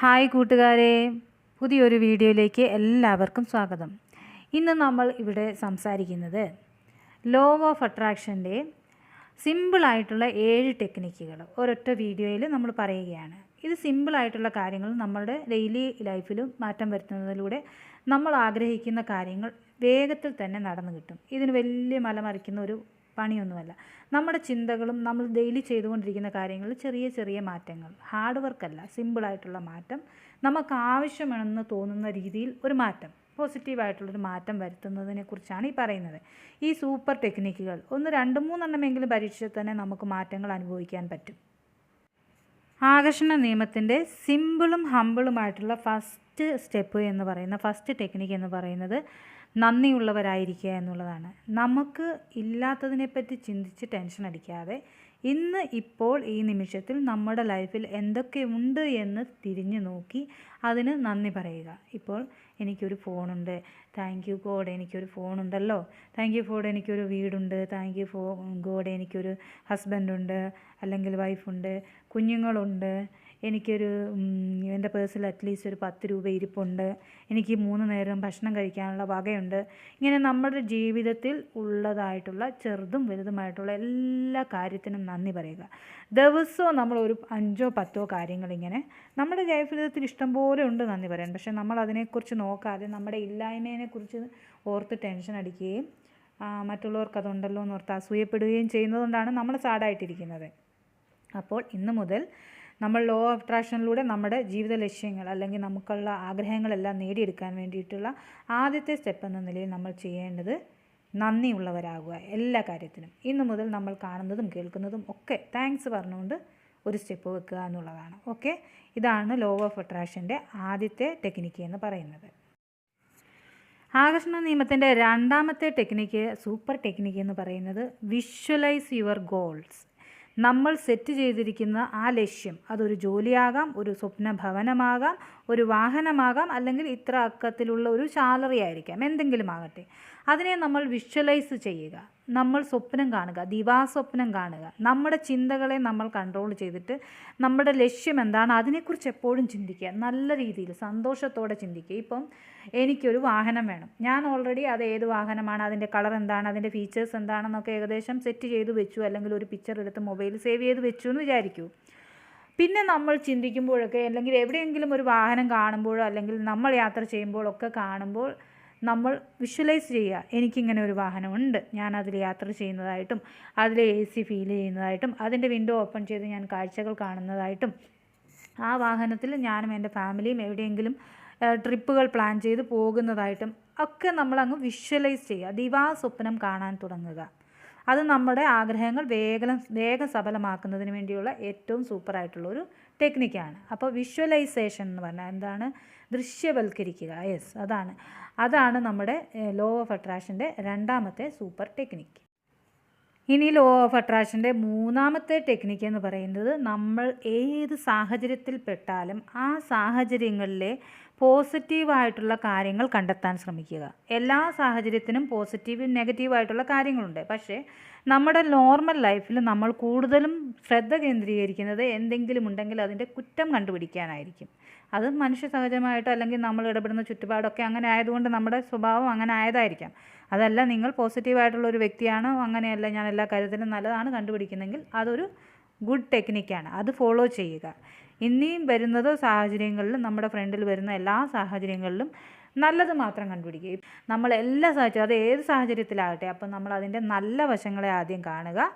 Hi കൂട്ടുകാരെ പുതിയൊരു വീഡിയോയിലേക്ക് എല്ലാവർക്കും സ്വാഗതം. ഇന്ന് നമ്മൾ ഇവിടെ സംസാരിക്കുന്നത് ലോ ഓഫ് അട്രാക്ഷന്റെ സിമ്പിളായിട്ടുള്ള ഏഴ് ടെക്നിക്കുകൾ ഒരൊറ്റ വീഡിയോയിൽ നമ്മൾ പറയുകയാണ്. ഇത് സിമ്പിളായിട്ടുള്ള കാര്യങ്ങൾ നമ്മുടെ ഡെയിലി ലൈഫിലും മാറ്റം വരുത്തുന്നതിലൂടെ നമ്മൾ ആഗ്രഹിക്കുന്ന കാര്യങ്ങൾ വേഗത്തിൽ തന്നെ നടന്നു കിട്ടും. ഇതിന് വലിയ മലമറിക്കുന്ന ഒരു പണിയൊന്നുമല്ല. നമ്മുടെ ചിന്തകളും നമ്മൾ ഡെയിലി ചെയ്തുകൊണ്ടിരിക്കുന്ന കാര്യങ്ങളിൽ ചെറിയ ചെറിയ മാറ്റങ്ങൾ. ഹാർഡ് വർക്കല്ല സിമ്പിളായിട്ടുള്ള മാറ്റം. നമുക്ക് ആവശ്യമാണെന്ന് തോന്നുന്ന രീതിയിൽ ഒരു മാറ്റം. പോസിറ്റീവായിട്ടുള്ളൊരു മാറ്റം വരുത്തുന്നതിനെക്കുറിച്ചാണ് ഈ പറയുന്നത്. ഈ സൂപ്പർ ടെക്നിക്കുകൾ ഒന്ന് രണ്ട് മൂന്നെണ്ണമെങ്കിലും പരീക്ഷിച്ചാൽ തന്നെ നമുക്ക് മാറ്റങ്ങൾ അനുഭവിക്കാൻ പറ്റും. ആകർഷണ നിയമത്തിന്റെ സിമ്പിളും ഹമ്പിളുമായിട്ടുള്ള ഫസ്റ്റ് സ്റ്റെപ്പ് എന്ന് പറയുന്ന ഫസ്റ്റ് ടെക്നിക്ക് എന്ന് പറയുന്നത് നന്ദിയുള്ളവരായിരിക്കുക എന്നുള്ളതാണ്. നമുക്ക് ഇല്ലാത്തതിനെപ്പറ്റി ചിന്തിച്ച് ടെൻഷൻ അടിക്കാതെ ഇന്ന് ഇപ്പോൾ ഈ നിമിഷത്തിൽ നമ്മുടെ ലൈഫിൽ എന്തൊക്കെ ഉണ്ട് എന്ന് തിരിഞ്ഞു നോക്കി അതിന് നന്ദി പറയുക. ഇപ്പോൾ എനിക്കൊരു ഫോണുണ്ട് താങ്ക് യു ഗോഡ് എനിക്കൊരു ഫോണുണ്ടല്ലോ താങ്ക് യു ഫോഡ് എനിക്കൊരു വീടുണ്ട്. താങ്ക് യു ഫോ ഗോഡ് എനിക്കൊരു ഹസ്ബൻഡുണ്ട് അല്ലെങ്കിൽ വൈഫുണ്ട് കുഞ്ഞുങ്ങളുണ്ട്. എനിക്കൊരു എന്റെ പേഴ്സിൽ അറ്റ്ലീസ്റ്റ് ഒരു പത്ത് രൂപ ഇരിപ്പുണ്ട്. എനിക്ക് മൂന്ന് നേരം ഭക്ഷണം കഴിക്കാനുള്ള വകയുണ്ട്. ഇങ്ങനെ നമ്മുടെ ജീവിതത്തിൽ ഉള്ളതായിട്ടുള്ള ചെറുതും വലുതുമായിട്ടുള്ള എല്ലാ കാര്യത്തിനും നന്ദി പറയുക. ദിവസവും നമ്മൾ ഒരു അഞ്ചോ പത്തോ കാര്യങ്ങൾ ഇങ്ങനെ നമ്മുടെ ജീവിതത്തിൽ ഇഷ്ടംപോലെ ഉണ്ട് നന്ദി പറയാൻ. പക്ഷേ നമ്മൾ അതിനെക്കുറിച്ച് നോക്കാതെ നമ്മുടെ ഇല്ലായ്മേനെക്കുറിച്ച് ഓർത്ത് ടെൻഷൻ അടിക്കുകയും മറ്റുള്ളവർക്ക് അതുണ്ടല്ലോ എന്ന് ഓർത്ത് അസൂയപ്പെടുകയും ചെയ്യുന്നതുകൊണ്ടാണ് നമ്മൾ സാഡായിട്ടിരിക്കുന്നത്. അപ്പോൾ ഇന്ന് മുതൽ നമ്മൾ ലോ ഓഫ് അട്രാക്ഷനിലൂടെ നമ്മുടെ ജീവിത ലക്ഷ്യങ്ങൾ അല്ലെങ്കിൽ നമുക്കുള്ള ആഗ്രഹങ്ങളെല്ലാം നേടിയെടുക്കാൻ വേണ്ടിയിട്ടുള്ള ആദ്യത്തെ സ്റ്റെപ്പ് എന്ന നിലയിൽ നമ്മൾ ചെയ്യേണ്ടത് നന്ദിയുള്ളവരാകുക എല്ലാ കാര്യത്തിനും. ഇന്ന് മുതൽ നമ്മൾ കാണുന്നതും കേൾക്കുന്നതും ഒക്കെ താങ്ക്സ് പറഞ്ഞുകൊണ്ട് ഒരു സ്റ്റെപ്പ് വെക്കുക എന്നുള്ളതാണ്. ഓക്കെ ഇതാണ് ലോ ഓഫ് അട്രാക്ഷന്റെ ആദ്യത്തെ ടെക്നിക്ക് എന്ന് പറയുന്നത്. ആകർഷണ നിയമത്തിന്റെ രണ്ടാമത്തെ ടെക്നിക്ക് സൂപ്പർ ടെക്നിക്ക് എന്ന് പറയുന്നത് വിഷ്വലൈസ് യുവർ ഗോൾസ് നമ്മൾ സെറ്റ് ചെയ്തിരിക്കുന്ന ആ ലക്ഷ്യം. അതൊരു ജോലിയാകാം ഒരു സ്വപ്ന ഭവനമാകാം ഒരു വാഹനമാകാം അല്ലെങ്കിൽ ഇത്ര അക്കത്തിലുള്ള ഒരു സാലറി ആയിരിക്കാം. എന്തെങ്കിലും ആകട്ടെ. അതിനെ നമ്മൾ വിഷ്വലൈസ് ചെയ്യുക. നമ്മൾ സ്വപ്നം കാണുക ദിവാസ്വപ്നം കാണുക. നമ്മുടെ ചിന്തകളെ നമ്മൾ കൺട്രോൾ ചെയ്തിട്ട് നമ്മുടെ ലക്ഷ്യം എന്താണ് അതിനെക്കുറിച്ച് എപ്പോഴും ചിന്തിക്കുക നല്ല രീതിയിൽ സന്തോഷത്തോടെ ചിന്തിക്കുക. ഇപ്പം എനിക്കൊരു വാഹനം വേണം. ഞാൻ ഓൾറെഡി അത് ഏത് വാഹനമാണ് അതിന്റെ കളർ എന്താണ് അതിന്റെ ഫീച്ചേഴ്സ് എന്താണെന്നൊക്കെ ഏകദേശം സെറ്റ് ചെയ്ത് വെച്ചു അല്ലെങ്കിൽ ഒരു പിക്ചർ എടുത്ത് മൊബൈൽ സേവ് ചെയ്ത് വെച്ചു എന്ന് വിചാരിക്കൂ. പിന്നെ നമ്മൾ ചിന്തിക്കുമ്പോഴൊക്കെ അല്ലെങ്കിൽ എവിടെയെങ്കിലും ഒരു വാഹനം കാണുമ്പോഴോ അല്ലെങ്കിൽ നമ്മൾ യാത്ര ചെയ്യുമ്പോഴൊക്കെ കാണുമ്പോൾ നമ്മൾ വിഷ്വലൈസ് ചെയ്യുക. എനിക്കിങ്ങനെ ഒരു വാഹനമുണ്ട്. ഞാൻ അതിൽ യാത്ര ചെയ്യുന്നതായിട്ടും അതിൽ എ സി ഫീൽ ചെയ്യുന്നതായിട്ടും അതിന്റെ വിൻഡോ ഓപ്പൺ ചെയ്ത് ഞാൻ കാഴ്ചകൾ കാണുന്നതായിട്ടും ആ വാഹനത്തിൽ ഞാനും എന്റെ ഫാമിലിയും എവിടെയെങ്കിലും ട്രിപ്പുകൾ പ്ലാൻ ചെയ്ത് പോകുന്നതായിട്ടും ഒക്കെ നമ്മളങ്ങ് വിഷ്വലൈസ് ചെയ്യുക. ദിവാ സ്വപ്നം കാണാൻ തുടങ്ങുക. അത് നമ്മുടെ ആഗ്രഹങ്ങൾ വേഗം വേഗം സഫലമാക്കുന്നതിന് വേണ്ടിയുള്ള ഏറ്റവും സൂപ്പറായിട്ടുള്ളൊരു ടെക്നിക്കാണ് അപ്പോൾ വിഷ്വലൈസേഷൻ എന്ന് പറഞ്ഞാൽ എന്താണ്? ദൃശ്യവൽക്കരിക്കുക. യെസ് അതാണ്. അതാണ് നമ്മുടെ ലോ ഓഫ് അട്രാക്ഷന്റെ രണ്ടാമത്തെ സൂപ്പർ ടെക്നിക്ക് ഇനി ലോ ഓഫ് അട്രാക്ഷന്റെ മൂന്നാമത്തെ ടെക്നിക്ക് എന്ന് പറയുന്നത് നമ്മൾ ഏത് സാഹചര്യത്തിൽ പെട്ടാലും ആ സാഹചര്യങ്ങളിലെ പോസിറ്റീവായിട്ടുള്ള കാര്യങ്ങൾ കണ്ടെത്താൻ ശ്രമിക്കുക. എല്ലാ സാഹചര്യത്തിനും പോസിറ്റീവും നെഗറ്റീവായിട്ടുള്ള കാര്യങ്ങളുണ്ട്. പക്ഷേ നമ്മുടെ നോർമൽ ലൈഫിൽ നമ്മൾ കൂടുതലും ശ്രദ്ധ കേന്ദ്രീകരിക്കുന്നത് എന്തെങ്കിലും ഉണ്ടെങ്കിൽ അതിന്റെ കുറ്റം കണ്ടുപിടിക്കാനായിരിക്കും. അത് മനുഷ്യ സഹജമായിട്ട് അല്ലെങ്കിൽ നമ്മൾ ഇടപെടുന്ന ചുറ്റുപാടൊക്കെ അങ്ങനെ ആയതുകൊണ്ട് നമ്മുടെ സ്വഭാവം അങ്ങനെ ആയതായിരിക്കാം. അതല്ല നിങ്ങൾ പോസിറ്റീവായിട്ടുള്ള ഒരു വ്യക്തിയാണ് അങ്ങനെയല്ല ഞാൻ എല്ലാ കാര്യത്തിലും നല്ലതാണ് കണ്ടുപിടിക്കുന്നെങ്കിൽ അതൊരു ഗുഡ് ടെക്നിക്കാണ്. അത് ഫോളോ ചെയ്യുക. ഇനിയും വരുന്നത് സാഹചര്യങ്ങളിലും നമ്മുടെ ഫ്രണ്ടിൽ വരുന്ന എല്ലാ സാഹചര്യങ്ങളിലും നല്ലത് മാത്രം കണ്ടുപിടിക്കുക. നമ്മൾ എല്ലാ സാഹചര്യം അത് ഏത് സാഹചര്യത്തിലാകട്ടെ അപ്പം നമ്മൾ അതിന്റെ നല്ല വശങ്ങളെ ആദ്യം കാണുക.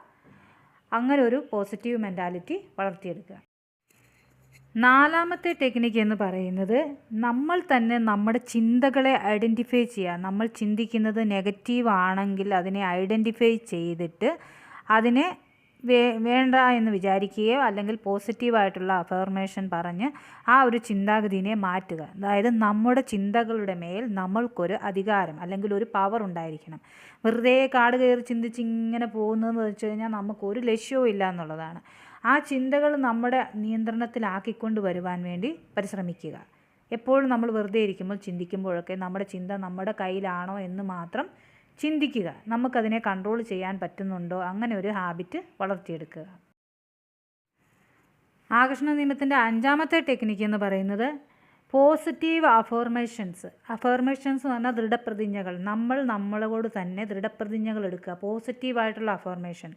അങ്ങനെ ഒരു പോസിറ്റീവ് മെന്റാലിറ്റി വളർത്തിയെടുക്കുക. നാലാമത്തെ ടെക്നിക്ക് എന്ന് പറയുന്നത് നമ്മൾ തന്നെ നമ്മുടെ ചിന്തകളെ ഐഡന്റിഫൈ ചെയ്യുക. നമ്മൾ ചിന്തിക്കുന്നത് നെഗറ്റീവ് ആണെങ്കിൽ അതിനെ ഐഡന്റിഫൈ ചെയ്തിട്ട് അതിനെ വേ വേണ്ട എന്ന് വിചാരിക്കുകയോ അല്ലെങ്കിൽ പോസിറ്റീവായിട്ടുള്ള അഫർമേഷൻ പറഞ്ഞ് ആ ഒരു ചിന്താഗതിനെ മാറ്റുക. അതായത് നമ്മുടെ ചിന്തകളുടെ മേൽ നമ്മൾക്കൊരു അധികാരം അല്ലെങ്കിൽ ഒരു പവർ ഉണ്ടായിരിക്കണം. വെറുതെ കാട് കയറി ചിന്തിച്ച് ഇങ്ങനെ പോകുന്നതെന്ന് വെച്ച് കഴിഞ്ഞാൽ നമുക്കൊരു ലക്ഷ്യവും ഇല്ല എന്നുള്ളതാണ്. ആ ചിന്തകൾ നമ്മുടെ നിയന്ത്രണത്തിലാക്കിക്കൊണ്ട് വരുവാൻ വേണ്ടി പരിശ്രമിക്കുക. എപ്പോഴും നമ്മൾ വെറുതെ ഇരിക്കുമ്പോൾ ചിന്തിക്കുമ്പോഴൊക്കെ നമ്മുടെ ചിന്ത നമ്മുടെ കയ്യിലാണോ എന്ന് മാത്രം ചിന്തിക്കുക. നമുക്കതിനെ കൺട്രോൾ ചെയ്യാൻ പറ്റുന്നുണ്ടോ? അങ്ങനെ ഒരു ഹാബിറ്റ് വളർത്തിയെടുക്കുക. ആകർഷണ നിയമത്തിന്റെ അഞ്ചാമത്തെ ടെക്നിക്ക് എന്ന് പറയുന്നത് പോസിറ്റീവ് അഫോർമേഷൻസ് അഫോർമേഷൻസ് എന്ന് പറഞ്ഞാൽ ദൃഢപ്രതിജ്ഞകൾ. നമ്മൾ നമ്മളോട് തന്നെ ദൃഢപ്രതിജ്ഞകൾ എടുക്കുക. പോസിറ്റീവായിട്ടുള്ള അഫോർമേഷൻ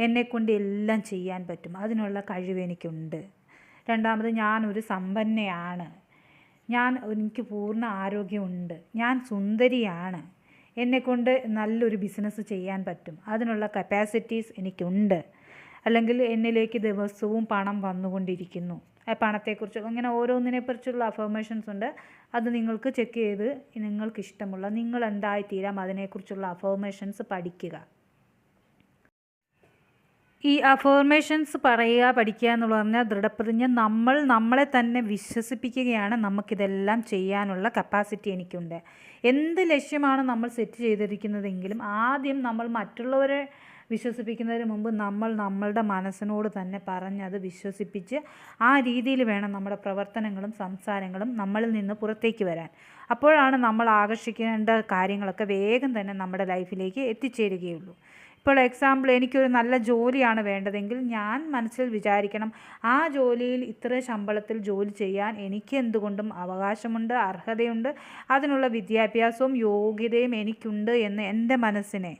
എന്നെക്കൊണ്ട് എല്ലാം ചെയ്യാൻ പറ്റും. അതിനുള്ള കഴിവ് എനിക്കുണ്ട്. രണ്ടാമത് ഞാനൊരു സമ്പന്നയാണ്. ഞാൻ എനിക്ക് പൂർണ ആരോഗ്യമുണ്ട്. ഞാൻ സുന്ദരിയാണ്. എന്നെക്കൊണ്ട് നല്ലൊരു ബിസിനസ് ചെയ്യാൻ പറ്റും. അതിനുള്ള കപ്പാസിറ്റീസ് എനിക്കുണ്ട്. അല്ലെങ്കിൽ എന്നിലേക്ക് ദിവസവും പണം വന്നുകൊണ്ടിരിക്കുന്നു. ആ പണത്തെക്കുറിച്ച് അങ്ങനെ ഓരോന്നിനെക്കുറിച്ചുള്ള അഫർമേഷൻസ് ഉണ്ട്. അത് നിങ്ങൾക്ക് ചെക്ക് ചെയ്ത് നിങ്ങൾക്ക് ഇഷ്ടമുള്ള നിങ്ങൾ എന്തായിത്തീരാം അതിനെക്കുറിച്ചുള്ള അഫർമേഷൻസ് പഠിക്കുക. ഈ അഫോർമേഷൻസ് പറയുക പഠിക്കുക എന്ന് പറഞ്ഞാൽ ദൃഢപ്രതിജ്ഞ. നമ്മൾ നമ്മളെ തന്നെ വിശ്വസിപ്പിക്കുകയാണ് നമുക്കിതെല്ലാം ചെയ്യാനുള്ള കപ്പാസിറ്റി എനിക്കുണ്ട്. എന്ത് ലക്ഷ്യമാണ് നമ്മൾ സെറ്റ് ചെയ്തിരിക്കുന്നതെങ്കിലും ആദ്യം നമ്മൾ മറ്റുള്ളവരെ വിശ്വസിപ്പിക്കുന്നതിന് മുമ്പ് നമ്മൾ നമ്മളുടെ മനസ്സിനോട് തന്നെ പറഞ്ഞ് അത് വിശ്വസിപ്പിച്ച് ആ രീതിയിൽ വേണം നമ്മുടെ പ്രവർത്തനങ്ങളും സംസാരങ്ങളും നമ്മളിൽ നിന്ന് പുറത്തേക്ക് വരാൻ. അപ്പോഴാണ് നമ്മൾ ആകർഷിക്കേണ്ട കാര്യങ്ങളൊക്കെ വേഗം തന്നെ നമ്മുടെ ലൈഫിലേക്ക് എത്തിച്ചേരുകയുള്ളൂ. ഇപ്പോൾ എക്സാമ്പിൾ എനിക്കൊരു നല്ല ജോലിയാണ് വേണ്ടതെങ്കിൽ ഞാൻ മനസ്സിൽ വിചാരിക്കണം ആ ജോലിയിൽ ഇത്ര ശമ്പളത്തിൽ ജോലി ചെയ്യാൻ എനിക്ക് എന്തുകൊണ്ടും അവകാശമുണ്ട് അർഹതയുണ്ട് അതിനുള്ള വിദ്യാഭ്യാസവും യോഗ്യതയും എനിക്കുണ്ട് എന്ന് എന്റെ മനസ്സിനെ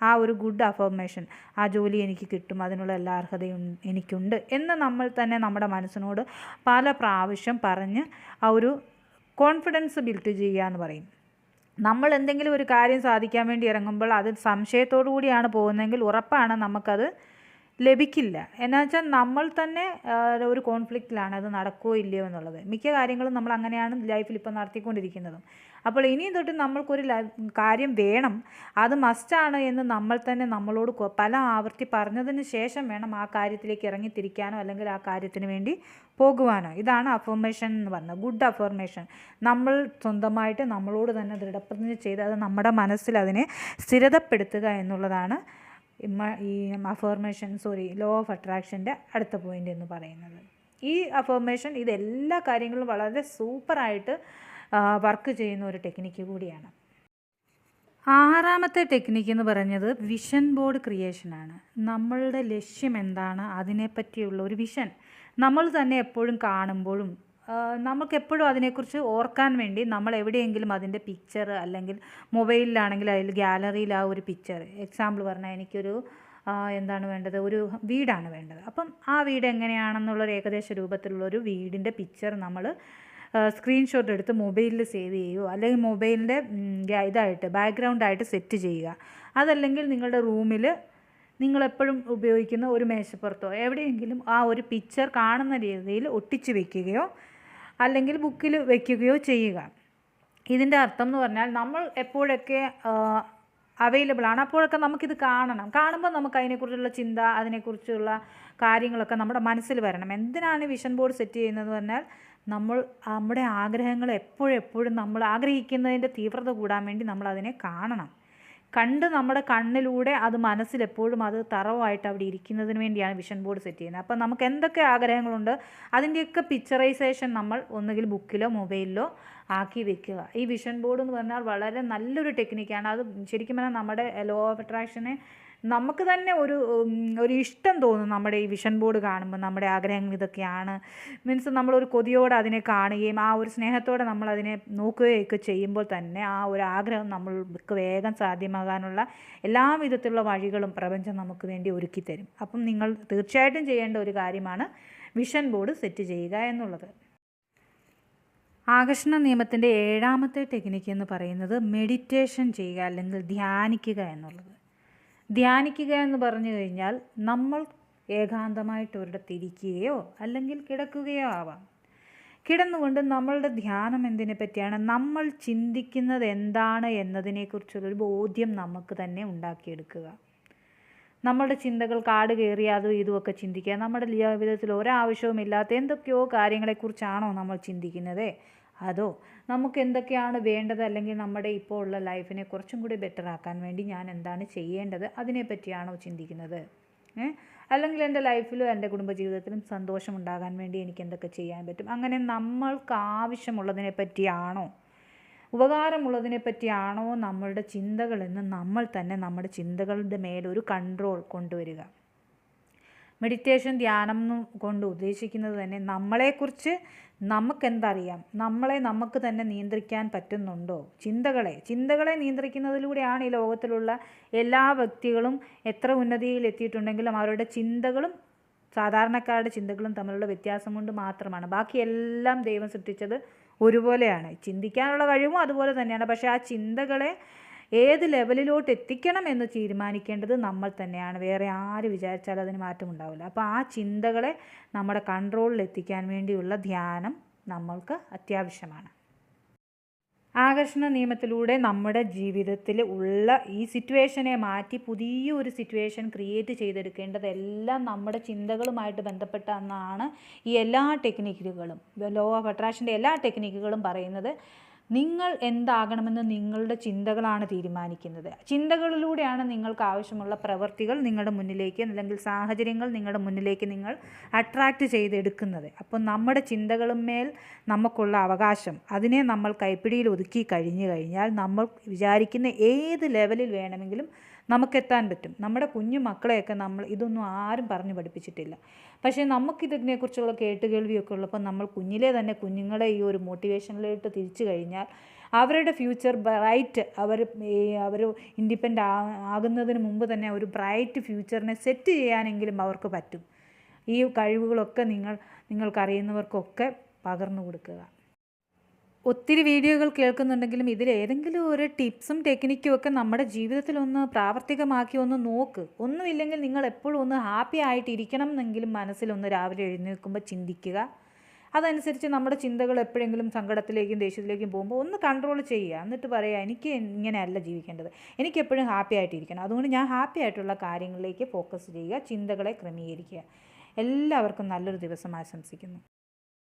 ആ ഒരു ഗുഡ് അഫർമേഷൻ ആ ജോലി എനിക്ക് കിട്ടും അതിനുള്ള എല്ലാ അർഹതയും എനിക്കുണ്ട് എന്ന് നമ്മൾ തന്നെ നമ്മുടെ മനസ്സിനോട് പല പ്രാവശ്യം പറഞ്ഞ് ആ ഒരു കോൺഫിഡൻസ് ബിൽഡ് ചെയ്യുക എന്ന് പറയും. നമ്മൾ എന്തെങ്കിലും ഒരു കാര്യം സാധിക്കാൻ വേണ്ടി ഇറങ്ങുമ്പോൾ അത് സംശയത്തോടു കൂടിയാണ് പോകുന്നതെങ്കിൽ ഉറപ്പാണ് നമുക്കത് ലഭിക്കില്ല. എന്നാ വെച്ചാൽ നമ്മൾ തന്നെ ഒരു കോൺഫ്ലിക്റ്റിലാണ് അത് നടക്കുമോ ഇല്ലയോ എന്നുള്ളത്. മിക്ക കാര്യങ്ങളും നമ്മൾ അങ്ങനെയാണ് ലൈഫിൽ ഇപ്പോൾ നടത്തിക്കൊണ്ടിരിക്കുന്നതും. അപ്പോൾ ഇനിയും തൊട്ട് നമ്മൾക്കൊരു കാര്യം വേണം. അത് മസ്റ്റാണ് എന്ന് നമ്മൾ തന്നെ നമ്മളോട് പല ആവർത്തി പറഞ്ഞതിന് ശേഷം വേണം ആ കാര്യത്തിലേക്ക് ഇറങ്ങിത്തിരിക്കാനോ അല്ലെങ്കിൽ ആ കാര്യത്തിന് വേണ്ടി പോകുവാനോ. ഇതാണ് അഫർമേഷൻ എന്ന് പറഞ്ഞത്. ഗുഡ് അഫർമേഷൻ നമ്മൾ സ്വന്തമായിട്ട് നമ്മളോട് തന്നെ ദൃഢപ്രതിജ്ഞ ചെയ്ത് അത് നമ്മുടെ മനസ്സിൽ അതിനെ സ്ഥിരതപ്പെടുത്തുക എന്നുള്ളതാണ് ഈ അഫോർമേഷൻ സോറി ലോ ഓഫ് അട്രാക്ഷന്റെ അടുത്ത പോയിന്റ് എന്ന് പറയുന്നത്. ഈ അഫോർമേഷൻ ഇത് എല്ലാ കാര്യങ്ങളും വളരെ സൂപ്പറായിട്ട് വർക്ക് ചെയ്യുന്ന ഒരു ടെക്നിക്ക് കൂടിയാണ്. ആറാമത്തെ ടെക്നിക്ക് എന്ന് പറഞ്ഞത് വിഷൻ ബോർഡ് ക്രിയേഷനാണ് നമ്മളുടെ ലക്ഷ്യം എന്താണ്? അതിനെപ്പറ്റിയുള്ള ഒരു വിഷൻ നമ്മൾ തന്നെ എപ്പോഴും കാണുമ്പോഴും ആ, നമുക്ക് എപ്പോഴും അതിനെക്കുറിച്ച് ഓർക്കാൻ വേണ്ടി നമ്മൾ എവിടെയെങ്കിലും അതിന്റെ പിക്ചർ അല്ലെങ്കിൽ മൊബൈലിലാണെങ്കിൽ അതിൽ ഗ്യാലറിയിൽ ആ ഒരു പിക്ചർ എക്സാമ്പിൾ പറഞ്ഞാൽ എനിക്കൊരു എന്താണ് വേണ്ടത്? ഒരു വീടാണ് വേണ്ടത്. അപ്പം ആ വീട് എങ്ങനെയാണെന്നുള്ളൊരു ഏകദേശ രൂപത്തിലുള്ള ഒരു വീടിന്റെ പിക്ചർ നമ്മൾ സ്ക്രീൻഷോട്ട് എടുത്ത് മൊബൈലിൽ സേവ് ചെയ്യുകയോ അല്ലെങ്കിൽ മൊബൈലിന്റെ ഇതായിട്ട് ബാക്ക്ഗ്രൗണ്ടായിട്ട് സെറ്റ് ചെയ്യുക. അതല്ലെങ്കിൽ നിങ്ങളുടെ റൂമിൽ നിങ്ങളെപ്പോഴും ഉപയോഗിക്കുന്ന ഒരു മേശപ്പുറത്തോ എവിടെയെങ്കിലും ആ ഒരു പിക്ചർ കാണുന്ന രീതിയിൽ ഒട്ടിച്ചു വെക്കുകയോ അല്ലെങ്കിൽ ബുക്കിൽ വയ്ക്കുകയോ ചെയ്യുക. ഇതിന്റെ അർത്ഥം എന്ന് പറഞ്ഞാൽ നമ്മൾ എപ്പോഴൊക്കെ അവൈലബിൾ ആണ്. അപ്പോഴൊക്കെ നമുക്കിത് കാണണം. കാണുമ്പോൾ നമുക്ക് അതിനെക്കുറിച്ചുള്ള ചിന്ത അതിനെക്കുറിച്ചുള്ള കാര്യങ്ങളൊക്കെ നമ്മുടെ മനസ്സിൽ വരണം. എന്തിനാണ് വിഷൻ ബോർഡ് സെറ്റ് ചെയ്യുന്നതെന്ന് പറഞ്ഞാൽ നമ്മൾ നമ്മുടെ ആഗ്രഹങ്ങൾ എപ്പോഴെപ്പോഴും എപ്പോഴും നമ്മൾ ആഗ്രഹിക്കുന്നതിന്റെ തീവ്രത കൂടാൻ വേണ്ടി നമ്മൾ അതിനെ കാണണം. കണ്ട് നമ്മുടെ കണ്ണിലൂടെ അത് മനസ്സിലെപ്പോഴും അത് തറവായിട്ട് അവിടെ ഇരിക്കുന്നതിന് വേണ്ടിയാണ് വിഷൻ ബോർഡ് സെറ്റ് ചെയ്യുന്നത്. അപ്പം നമുക്ക് എന്തൊക്കെ ആഗ്രഹങ്ങളുണ്ട്? അതിന്റെയൊക്കെ പിക്ചറൈസേഷൻ നമ്മൾ ഒന്നുകിൽ ബുക്കിലോ മൊബൈലിലോ ആക്കി വെക്കുക. ഈ വിഷൻ ബോർഡ് എന്ന് പറഞ്ഞാൽ വളരെ നല്ലൊരു ടെക്നിക്കാണ് അത് ശരിക്കും പറഞ്ഞാൽ നമ്മുടെ ലോ ഓഫ് അട്രാക്ഷനെ നമുക്ക് തന്നെ ഒരു ഒരു ഇഷ്ടം തോന്നും നമ്മുടെ ഈ വിഷൻ ബോർഡ് കാണുമ്പോൾ നമ്മുടെ ആഗ്രഹങ്ങൾ ഇതൊക്കെയാണ്. മീൻസ് നമ്മളൊരു കൊതിയോടെ അതിനെ കാണുകയും ആ ഒരു സ്നേഹത്തോടെ നമ്മൾ അതിനെ നോക്കുകയൊക്കെ ചെയ്യുമ്പോൾ തന്നെ ആ ഒരു ആഗ്രഹം നമ്മൾക്ക് വേഗം സാധ്യമാകാനുള്ള എല്ലാ വിധത്തിലുള്ള വഴികളും പ്രപഞ്ചം നമുക്ക് വേണ്ടി ഒരുക്കി തരും അപ്പം നിങ്ങൾ തീർച്ചയായിട്ടും ചെയ്യേണ്ട ഒരു കാര്യമാണ് വിഷൻ ബോർഡ് സെറ്റ് ചെയ്യുക എന്നുള്ളത്. ആകർഷണ നിയമത്തിന്റെ ഏഴാമത്തെ ടെക്നിക്ക് എന്ന് പറയുന്നത് മെഡിറ്റേഷൻ ചെയ്യുക അല്ലെങ്കിൽ ധ്യാനിക്കുക എന്നുള്ളത്. ധ്യാനിക്കുക എന്ന് പറഞ്ഞു കഴിഞ്ഞാൽ നമ്മൾ ഏകാന്തമായിട്ട് ഒരിടത്തിരിക്കുകയോ അല്ലെങ്കിൽ കിടക്കുകയോ ആവാം. കിടന്നുകൊണ്ട് നമ്മളുടെ ധ്യാനം എന്തിനെ പറ്റിയാണ്? നമ്മൾ ചിന്തിക്കുന്നത് എന്താണ് എന്നതിനെക്കുറിച്ചുള്ളൊരു ബോധ്യം നമുക്ക് തന്നെ ഉണ്ടാക്കിയെടുക്കുക. നമ്മളുടെ ചിന്തകൾ കാട് കയറി അതും ഇതുമൊക്കെ ചിന്തിക്കുക. നമ്മുടെ ജീവിതത്തിൽ ഒരാവശ്യവുമില്ലാത്ത എന്തൊക്കെയോ കാര്യങ്ങളെക്കുറിച്ചാണോ നമ്മൾ ചിന്തിക്കുന്നത്? അതോ നമുക്ക് എന്തൊക്കെയാണ് വേണ്ടത്? അല്ലെങ്കിൽ നമ്മുടെ ഇപ്പോൾ ഉള്ള ലൈഫിനെ കുറച്ചും കൂടി ബെറ്റർ ആക്കാൻ വേണ്ടി ഞാൻ എന്താണ് ചെയ്യേണ്ടത്? അതിനെപ്പറ്റിയാണോ ചിന്തിക്കുന്നത്? അല്ലെങ്കിൽ എന്റെ ലൈഫിലും എന്റെ കുടുംബജീവിതത്തിലും സന്തോഷം ഉണ്ടാകാൻ വേണ്ടി എനിക്ക് എന്തൊക്കെ ചെയ്യാൻ പറ്റും? അങ്ങനെ നമ്മൾക്ക് ആവശ്യമുള്ളതിനെ പറ്റിയാണോ ഉപകാരമുള്ളതിനെ പറ്റിയാണോ നമ്മളുടെ ചിന്തകളെന്ന് നമ്മൾ തന്നെ നമ്മുടെ ചിന്തകളുടെ മേലൊരു കൺട്രോൾ കൊണ്ടുവരിക. മെഡിറ്റേഷൻ ധ്യാനം കൊണ്ട് ഉദ്ദേശിക്കുന്നത് തന്നെ നമ്മളെക്കുറിച്ച് നമുക്കെന്തറിയാം? നമ്മളെ നമുക്ക് തന്നെ നിയന്ത്രിക്കാൻ പറ്റുന്നുണ്ടോ? ചിന്തകളെ ചിന്തകളെ നിയന്ത്രിക്കുന്നതിലൂടെയാണ് ഈ ലോകത്തിലുള്ള എല്ലാ വ്യക്തികളും എത്ര ഉന്നതിയിൽ എത്തിയിട്ടുണ്ടെങ്കിലും അവരുടെ ചിന്തകളും സാധാരണക്കാരുടെ ചിന്തകളും തമ്മിലുള്ള വ്യത്യാസം കൊണ്ട് മാത്രമാണ്. ബാക്കിയെല്ലാം ദൈവം സൃഷ്ടിച്ചത് ഒരുപോലെയാണ്. ചിന്തിക്കാനുള്ള കഴിവും അതുപോലെ തന്നെയാണ്. പക്ഷേ ആ ചിന്തകളെ ഏത് ലെവലിലോട്ട് എത്തിക്കണം എന്ന് തീരുമാനിക്കേണ്ടത് നമ്മൾ തന്നെയാണ്. വേറെ ആര് വിചാരിച്ചാലും അതിന് മാറ്റമുണ്ടാവില്ല അപ്പോൾ ആ ചിന്തകളെ നമ്മുടെ കൺട്രോളിൽ എത്തിക്കാൻ വേണ്ടിയുള്ള ധ്യാനം നമ്മൾക്ക് അത്യാവശ്യമാണ്. ആകർഷണ നിയമത്തിലൂടെ നമ്മുടെ ജീവിതത്തിൽ ഉള്ള ഈ സിറ്റുവേഷനെ മാറ്റി പുതിയ ഒരു സിറ്റുവേഷൻ ക്രിയേറ്റ് ചെയ്തെടുക്കേണ്ടതെല്ലാം നമ്മുടെ ചിന്തകളുമായിട്ട് ബന്ധപ്പെട്ടാണ് ഈ എല്ലാ ടെക്നിക്കുകളും ലോ ഓഫ് അട്രാക്ഷന്റെ എല്ലാ ടെക്നിക്കുകളും പറയുന്നത്. നിങ്ങൾ എന്താകണമെന്ന് നിങ്ങളുടെ ചിന്തകളാണ് തീരുമാനിക്കുന്നത്. ചിന്തകളിലൂടെയാണ് നിങ്ങൾക്ക് ആവശ്യമുള്ള പ്രവൃത്തികൾ നിങ്ങളുടെ മുന്നിലേക്ക് അല്ലെങ്കിൽ സാഹചര്യങ്ങൾ നിങ്ങളുടെ മുന്നിലേക്ക് നിങ്ങൾ അട്രാക്റ്റ് ചെയ്തെടുക്കുന്നത്. അപ്പോൾ നമ്മുടെ ചിന്തകളും മേൽ നമുക്കുള്ള അവകാശം. അതിനെ നമ്മൾ കൈപ്പിടിയിൽ ഒതുക്കി കഴിഞ്ഞു കഴിഞ്ഞാൽ നമ്മൾ വിചാരിക്കുന്ന ഏത് ലെവലിൽ വേണമെങ്കിലും നമുക്കെത്താൻ പറ്റും. നമ്മുടെ കുഞ്ഞു മക്കളെയൊക്കെ നമ്മൾ ഇതൊന്നും ആരും പറഞ്ഞു പഠിപ്പിച്ചിട്ടില്ല. പക്ഷേ നമുക്കിതിനെക്കുറിച്ചുള്ള കേട്ടുകേൾവിയൊക്കെ ഉള്ളപ്പോൾ നമ്മൾ കുഞ്ഞിലെ തന്നെ കുഞ്ഞുങ്ങളെ ഈ ഒരു മോട്ടിവേഷനിലോട്ട് തിരിച്ചു കഴിഞ്ഞാൽ അവരുടെ ഫ്യൂച്ചർ ബ്രൈറ്റ് അവർ അവർ ഇൻഡിപെൻഡ് ആകുന്നതിന് മുമ്പ് തന്നെ ഒരു ബ്രൈറ്റ് ഫ്യൂച്ചറിനെ സെറ്റ് ചെയ്യാനെങ്കിലും അവർക്ക് പറ്റും. ഈ കഴിവുകളൊക്കെ നിങ്ങൾ നിങ്ങൾക്കറിയുന്നവർക്കൊക്കെ പകർന്നു കൊടുക്കുക. ഒത്തിരി വീഡിയോകൾ കേൾക്കുന്നുണ്ടെങ്കിലും ഇതിൽ ഏതെങ്കിലും ഒരു ടിപ്സും ടെക്നിക്കും ഒക്കെ നമ്മുടെ ജീവിതത്തിൽ ഒന്ന് പ്രാവർത്തികമാക്കി ഒന്ന് നോക്ക്. ഒന്നുമില്ലെങ്കിൽ നിങ്ങൾ എപ്പോഴും ഒന്ന് ഹാപ്പി ആയിട്ട് ഇരിക്കണം എന്നെങ്കിലും മനസ്സിലൊന്ന് രാവിലെ എഴുന്നേൽക്കുമ്പോൾ ചിന്തിക്കുക. അതനുസരിച്ച് നമ്മുടെ ചിന്തകൾ എപ്പോഴെങ്കിലും സങ്കടത്തിലേക്കും ദേഷ്യത്തിലേക്കും പോകുമ്പോൾ ഒന്ന് കൺട്രോൾ ചെയ്യുക. എന്നിട്ട് പറയുക എനിക്ക് ഇങ്ങനെയല്ല ജീവിക്കേണ്ടത്. എനിക്ക് എപ്പോഴും ഹാപ്പി ആയിട്ടിരിക്കണം. അതുകൊണ്ട് ഞാൻ ഹാപ്പി ആയിട്ടുള്ള കാര്യങ്ങളിലേക്ക് ഫോക്കസ് ചെയ്യുക ചിന്തകളെ ക്രമീകരിക്കുക. എല്ലാവർക്കും നല്ലൊരു ദിവസം ആശംസിക്കുന്നു.